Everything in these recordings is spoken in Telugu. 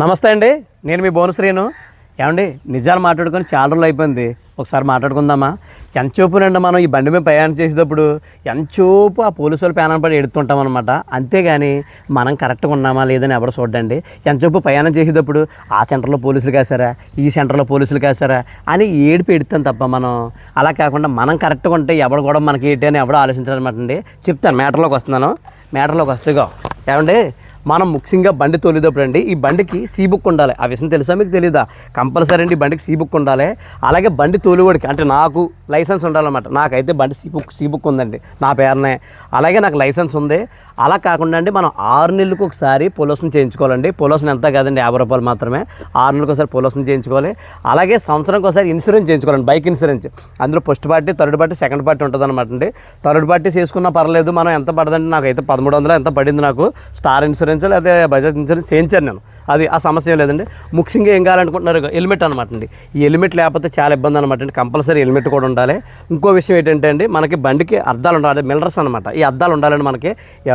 నమస్తే అండి నేను మీ భువనశ్రీను ఏమండి నిజాలు మాట్లాడుకొని చాలా రోజులు అయిపోయింది. ఒకసారి మాట్లాడుకుందామా? ఎంతచోపునండి మనం ఈ బండి మీద ప్రయాణం చేసేటప్పుడు ఎంతచోపు ఆ పోలీసు వాళ్ళు ప్రయాణం పడి ఎడుతుంటాం అనమాట అంతేగాని మనం కరెక్ట్గా ఉన్నామా లేదని ఎవరు చూడండి ఎంతచోపు ప్రయాణం చేసేటప్పుడు ఆ సెంటర్లో పోలీసులు కాసారా ఈ సెంటర్లో పోలీసులు కాసారా అని ఏడిపి ఎడుతాం తప్ప మనం. అలా కాకుండా మనం కరెక్ట్గా ఉంటే ఎవడు కూడా మనకి ఏంటి అని ఎవడో ఆలోచించాలన్నమాట అండి. చెప్తాను మ్యాటర్లోకి వస్తున్నాను. మ్యాటర్లోకి వస్తేగా ఏమండి మనం ముఖ్యంగా బండి తోలేటప్పుడు అండి ఈ బండికి సీ బుక్ ఉండాలి. ఆ విషయం తెలుసా మీకు తెలీదా? కంపల్సరీ అండి బండికి సీ బుక్ ఉండాలి. అలాగే బండి తోలువాడికి అంటే నాకు లైసెన్స్ ఉండాలన్నమాట. నాకైతే బండి సీ బుక్ సీ బుక్ ఉందండి. నా పేరునే. అలాగే నాకు లైసెన్స్ ఉంది. అలా కాకుండా అండి మనం ఆరు నెలలకు ఒకసారి పొల్యూషన్ చేయించుకోవాలండి. పొల్యూషన్ ఎంత కాదండి యాభై రూపాయలు మాత్రమే. ఆరు నెలలకు ఒకసారి పొల్యూషన్ చేయించుకోవాలి. అలాగే సంవత్సరానికి ఒకసారి ఇన్సూరెన్స్ చేయించుకోవాలండి బైక్ ఇన్సూరెన్స్. అందులో first party third party second party ఉంటుంది అనమాట అండి. థర్డ్ పార్టీ చేసుకున్నా పర్లేదు మనం ఎంత పడదండి నాకైతే పదమూడు వందలు ఎంత పడింది నాకు. స్టార్ ఇన్సూరెన్స్ ఇన్సూరెన్స్ లేదా బజాజ్ ఇన్సూరెన్స్ చేయించాను నేను. అది ఆ సమస్య ఏం లేదండి. ముఖ్యంగా ఏం కావాలనుకుంటున్నారు? హెల్మెట్ అనమాట అండి. ఈ హెల్మెట్ లేకపోతే చాలా ఇబ్బంది అనమాట అండి. కంపల్సరీ హెల్మెట్ కూడా ఉండాలి. ఇంకో విషయం ఏంటంటే అండి మనకి బండికి అద్దాలు ఉండాలి. మిల్లర్స్ అనమాట ఈ అద్దాలు ఉండాలండి మనకి.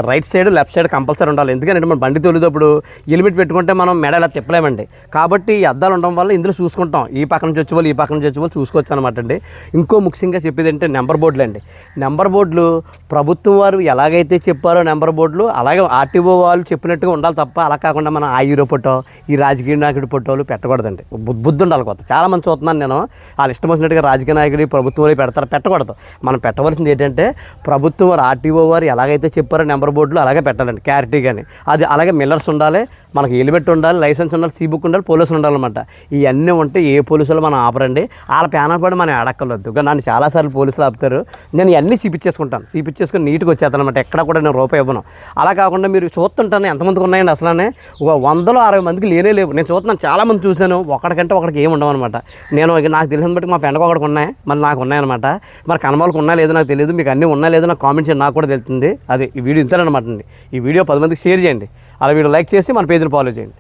Right side left side compulsory ఉండాలి. ఎందుకంటే మనం బండి తొలిదప్పుడు హెల్మెట్ పెట్టుకుంటే మనం మెడ ఇలా తిప్పలేమండి. కాబట్టి ఈ అద్దాలు ఉండడం వల్ల ఇందులో చూసుకుంటాం. ఈ పక్క నుంచి వచ్చే వాళ్ళు ఈ పక్క నుంచి వచ్చే వాళ్ళు చూసుకోవచ్చు అనమాట అండి. ఇంకో ముఖ్యంగా చెప్పేది అంటే నెంబర్ బోర్డులు అండి. నెంబర్ బోర్డులు ప్రభుత్వం వారు ఎలాగైతే చెప్పారో నెంబర్ బోర్డులు అలాగే ఆర్టీఓ వాళ్ళు చెప్పినట్టుగా ఉండాలి తప్ప అలా కాకుండా మనం ఆ హీరో ఫోటో ఈ రాజకీయ నాయకుడి ఫోటోలు పెట్టకూడదండి. బుద్ధి ఉండాలి కొత్త. చాలా మంది చూస్తున్నాను నేను వాళ్ళు ఇష్టం వచ్చినట్టుగా రాజకీయ నాయకుడి ప్రభుత్వం పెడతారు పెట్టకూడదు. మనం పెట్టవలసింది ఏంటంటే ప్రభుత్వం వారు ఆర్టీఓ వారు ఎలాగైతే చెప్పారో నెంబర్ బోర్డులు అలాగే పెట్టాలండి క్లారిటీ కానీ అది అలాగే మిల్లర్స్ ఉండాలి మనకి హెల్మెట్ ఉండాలి లైసెన్స్ ఉండాలి సీ బుక్ ఉండాలి పోలీసులు ఉండాలన్నమాట. ఇవన్నీ ఉంటే ఏ పోలీసులు మనం ఆపరండి. వాళ్ళ ప్యానల్ పడి మనం అడక్కలేదు కానీ నన్ను చాలాసార్లు పోలీసులు ఆపుతారు. నేను ఇవన్నీ చీపించేసుకుంటాను. చీపించేసుకుని నీట్గా వచ్చేస్తాను అనమాట ఎక్కడ కూడా నేను రూపాయి ఇవ్వను. అలా కాకుండా మీరు చూస్తుంటాను ఎంతమందికి ఉన్నాయండి అసలనే? ఒక వందలో అరవై మందికి లేనే లేవు. నేను చూస్తున్నాను చాలా మంది చూశాను. ఒకటికంటే ఒకరికి ఏమి ఉండవు అనమాట నేను నాకు తెలిసిన బట్టి మా ఫ్రెండ్కి ఒకటికి ఉన్నాయి. మరి నాకు ఉన్నాయన్నమాట. మరి కనమాలకు ఉన్నా లేదో నాకు తెలియదు. మీకు అన్నీ ఉన్నా లేదో నాకు కామెంట్ చేయండి. నాకు కూడా తెలుస్తుంది. అది ఈ వీడియో ఇంతేనమాట అండి. ఈ వీడియో పది మందికి షేర్ చేయండి. అలా వీడియో లైక్ చేసి మన పేజీని ఫాలో చేయండి.